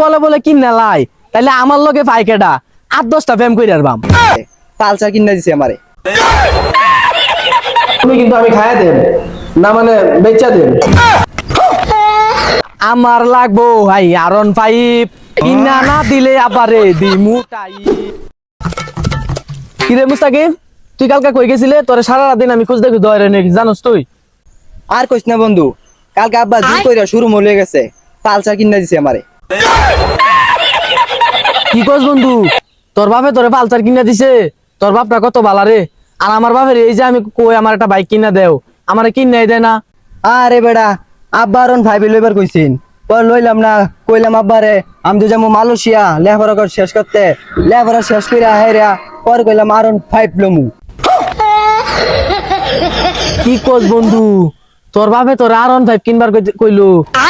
কলে বলে কিনে লাই তাহলে আমার লগে পাইকেডা আট দশটা ফেম করে আরবাম। পালসার কিনে দিছে আমারে। তুমি কিন্তু আমি খাইয়া দেন না মানে বেচা দেন আমার লাগবো ভাই আরন ফাইভ কিনা না দিলে আবারে দিমু টাই কিরে মুস্তাকিম তুই কালকে কই গেছিলে? তোরে সারা রাত দিন আমি খুঁজতে খুঁজতে হয় নাকি জানোস তুই? আর কইস না বন্ধু কালকে আব্বা জোর কইরা শুরু মলে গেছে। পালসার কিনে দিছে আমারে। কি কস বন্ধু? তোর বাপে তোরে পালসার কিনা দিছে। তোর বাপটা কত বালা রে? আর আমার বাপের এই যে আমি কই আমার একটা বাইক কিনা দেও আমার কিনে দেয় না। আরে বেড়া আব্বা আরন ভাইবে লইবার কইছিন। পর লইলাম না কইলাম আব্বারে আমি তো যাব মালয়েশিয়া লেখাপড়া কর শেষ করতে। লেখাপড়া শেষ করে হেরা পর কইলাম আরন ফাইভ লমু। কি কস বন্ধু? তোর বাপে তোর আর ফাইভ কিনবার কইলো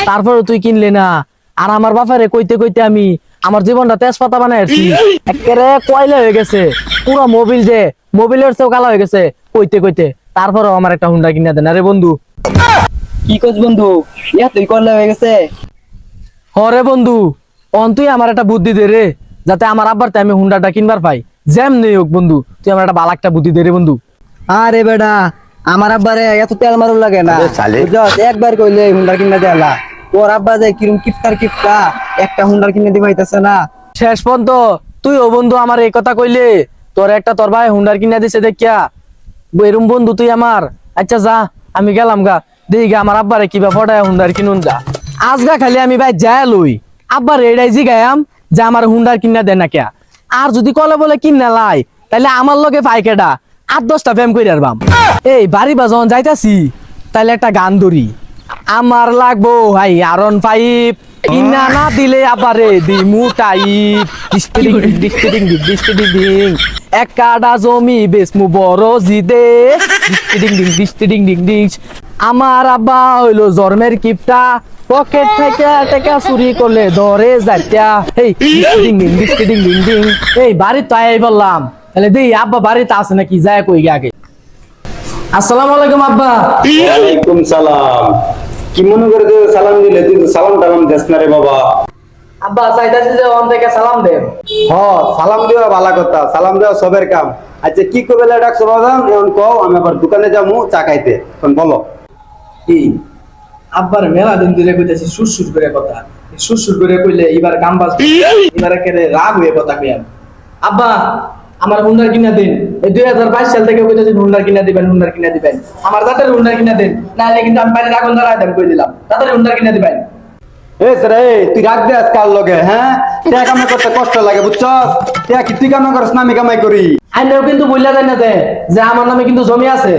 তারপরে তুই কিনলে না। আর আমার বাপারে কইতে কইতে আমি আমার জীবনটা তেজপাতা বানাইছি একেবারে কয়লা হয়ে গেছে। পুরো মোবিল যে মোবিলের চেয়েও কালা হয়ে গেছে কইতে কইতে। তারপরেও আমার একটা হুন্ডা কিনা দেন। আরে বন্ধু। কি কস বন্ধু? ইয়া তুই করলে হয়ে গেছে। হরে বন্ধু অন তুই আমার একটা বুদ্ধি দে রে যাতে আমার আব্বার তে আমি হুন্ডাটা কিনবার পাই। জ্যাম নেই হোক বন্ধু তুই আমার একটা বালাকটা বুদ্ধি দে রে বন্ধু। আরে বেড়া আমার আব্বারে এত তেল মারুন লাগে না? একবার কইলে হুন্ডা কিনে দেলা তোর আব্বা যে কিরম কিফতার কিফতা, একটা হুন্ডা কিনে দিবাইতেছে না। শেষ পর্যন্ত তুই ও বন্ধু আমার এই কথা কইলে, তোর একটা তোর ভাই হুন্ডার কিনা দিছে দেখিয়া। এরম বন্ধু তুই আমার। আচ্ছা যা, আমি গেলাম গা। দেখি গা, আমার আব্বারে কিবা ফটায় হুন্ডার কিনুন যা। আজগা খালি আমি ভাই যায় লই। আব্বার এটাই জি গায়াম যে আমার হুন্ডার কিনা দেন না কিয়া। আর যদি কলে বলে কিনা লাই তাহলে আমার লগে পাইকেডা আট দশটা ফেম করে আরবাম এই বাড়ি বা যখন যাইতাছি তাহলে একটা গান ধরি। আমার লাগবো, ভাই আরন ফাইভ কিনা না দিলে আবারে দিমু টাইপ। ডিস্টিডিং ডিস্টিডিং ডিস্টিডিং জমি বেসমু বড় জিদে। ডিস্টিডিং ডিং ডিস্টিডিং ডিং ডিং আমার আব্বা হইল জন্মের কিপটা। পকেট থেকে টাকা চুরি করলে ধরে যাইতা এই ডিস্টিডিং ডিং ডিস্টিডিং ডিং ডিং এই বাড়ি তো আই বললাম। তাহলে দেই, আব্বা বাড়িতে আছে নাকি? যায় কই গে আগে। আসসালামু আলাইকুম, আব্বা। সালাম। কি মনে করে তুই সালাম দিলে? তুই তো সালাম টালাম দেস না রে বাবা। আব্বা চাইতাছি যে ওন থেকে সালাম দেন হ সালাম দেওয়া ভালো কথা সালাম দেওয়া সবের কাম। আচ্ছা কি কবে ডাকছো বাদাম এখন কও আমি আবার দোকানে যাব চা খাইতে। এখন বলো। কি? আব্বার মেলা দিন ধরে কইতাছি সুরসুর করে কথা। সুরসুর করে কইলে এবার গান বাজবে। এবার একেবারে রাগ হয়ে কথা কইয়াম আব্বা আমার হুন্ডার কিনা দিন। এই দুই হাজার বাইশ সাল থেকে কইতাছি হুন্ডার কিনা দিবেন হুন্ডার কিনা দিবেন। আমার দাদার হুন্ডার কিনা দেন নাহলে কিন্তু আমি বাইরে আগুন ধরাই দেন কই দিলাম। দাদার হুন্ডার কিনা দিবেন। এ স্যার এই তুই রাখ দে আজকাল লগে হ্যাঁ? টিয়া কামাই করতে কষ্ট লাগে বুঝছস? টিয়া কি তুই কামাই না আমি কামাই করি? আইনেও কিন্তু বললা দেন না যে যে আমার নামে কিন্তু জমি আছে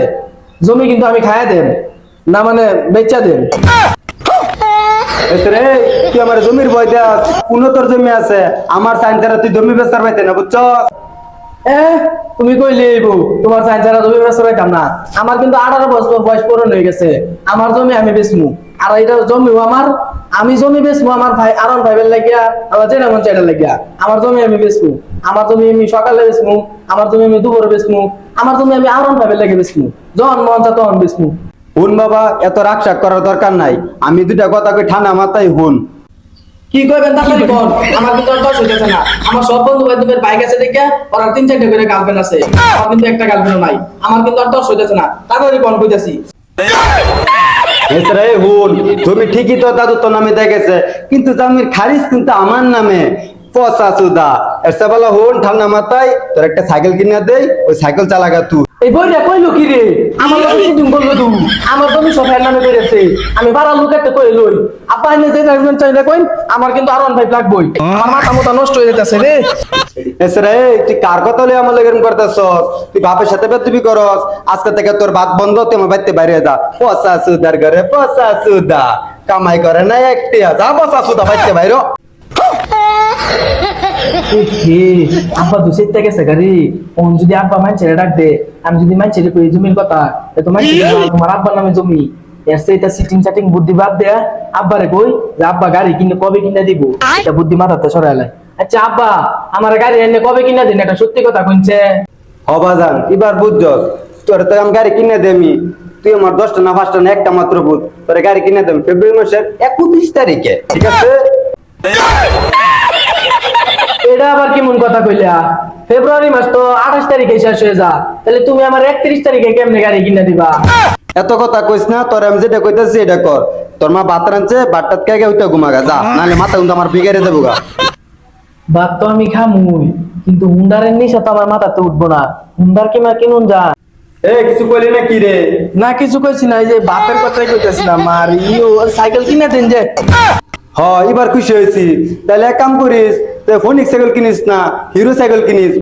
জমি কিন্তু আমি খাইয়া দেন না মানে বেচা দেন তুই আমার জমির বই কোনো তোর জমি আছে আমার সাইন তুই জমি বেচার পাইতে না বুঝছস? এ তুমি কইলে বউ তোমার চাইছারা জমি বেচতে পাইতাম না। আমার কিন্তু আঠারো বছর বয়স পূরণ হয়ে গেছে। আমার জমি আমি বেচমু। আর এটা জমিও আমার, আমি জমি বেচমু আমার ভাই, আরন ভাইবের লাগিয়া আমার জেনা মন চাইটার লাগিয়া। আমার জমি আমি বেচমু। আমার জমি আমি সকালে বেচমু। আমার জমি আমি দুপুরে বেচমু। আমার জমি আমি আরন ভাইবের লাগে বেচমু। যখন মন চা তখন বেচমু। হুন বাবা, এত রাগ করার দরকার নাই। আমি দুটা কথা কই, ঠান্ডা মাথায় হুন। কি করবেন তাড়াতাড়ি কোন? আমার কিন্তু আর দশ না। আমার সব বন্ধু বান্ধবের বাইক আছে দেখে ওরা তিন চারটে করে গার্লফ্রেন্ড আছে। আমার কিন্তু একটা গার্লফ্রেন্ড নাই। আমার কিন্তু আর দশ হইতেছে না। তাড়াতাড়ি কোন কইতাছি? জমি ঠিকই তো দাদু তো নামে দেখেছে। কিন্তু জমির খারিজ কিন্তু আমার নামে। পচা সুদা। এসে বলা হুন, ঠান্ডা মাথায় তোর একটা সাইকেল কিনে দেই ওই সাইকেল চালাগা তুই। এই বইটা কইলো কি রে? আমার লোক সিটিং করল তু আমার জমি সব এর নামে করেছে আমি ভাড়া লোকেতে কই লই। আপা এনে যে রাখবেন চাইলে কইন আমার কিন্তু আরন ভাই লাগবই আমার মাথা মোটা নষ্ট হয়ে যেতেছে রে। এছাড়া এই তুই কার কথা লই আমার লেগে করতেছস? তুই বাপের সাথে বেতুবি করস। আজকে থেকে তোর ভাত বন্ধ তুই আমার বাড়িতে বাইরে যা। পচা সুদার ঘরে পচা সুদা। কামাই করে না একটি যা পচা সুদা বাড়িতে বাইরে। আব্বা দুসের থেকে গেছে গাড়ি। ওন যদি আব্বা মানছে ডাক দে আমি যদি মানছে রে কই জমির কথা এ তো তোমার আব্বার নামে জমি। এসে এটা সিটিং সাটিং বুদ্ধি বাদ দেয়া আব্বারে কই যে আব্বা গাড়ি কিনে কবে কিনে দিব? এটা বুদ্ধি মাথাতে সরাইলে আচ্ছা আব্বা আমার গাড়ি এনে কবে কিনে দিন? এটা সত্যি কথা কইছে। হবাজান এবার বুঝছস তোর তো আমি গাড়ি কিনে দেমি। তুই আমার দশটা না পাঁচটা না একটা মাত্র বুঝ। তোর গাড়ি কিনে দেম ফেব্রুয়ারি মাসের একত্রিশ তারিখে ঠিক আছে? এটা আবার কেমন কথা কইলা? ফেব্রুয়ারি মাস তো আঠাশ তারিখে শেষ হয়ে যা। তাহলে তুমি আমার একত্রিশ তারিখে কেমনে গাড়ি কিনে দিবা? এত কথা কইস না তোর আমি যেটা কইতাছি এটা কর। তোর মা ভাত রাঁধছে ভাতটাত কে গে হইতে ঘুমাগা যা। নাহলে মাথা কিন্তু আমার বিগারে দেবো গা ভাত তো আমি খামুই কিন্তু হুন্ডারের নিশা তো আমার মাথাতে উঠবো না। হুন্ডার কিমা কিনুন যা এ কিছু কইলি না কি রে? না কিছু কইছি না এই যে বাপের কথাই কইতেছিলাম আর ইও সাইকেল কিনে দেন যে। হ এবার খুশি হয়েছি। তাহলে এক কাম করিস ফোনিক সাইকেল কিনিস না হিরো সাইকেল কিনিস।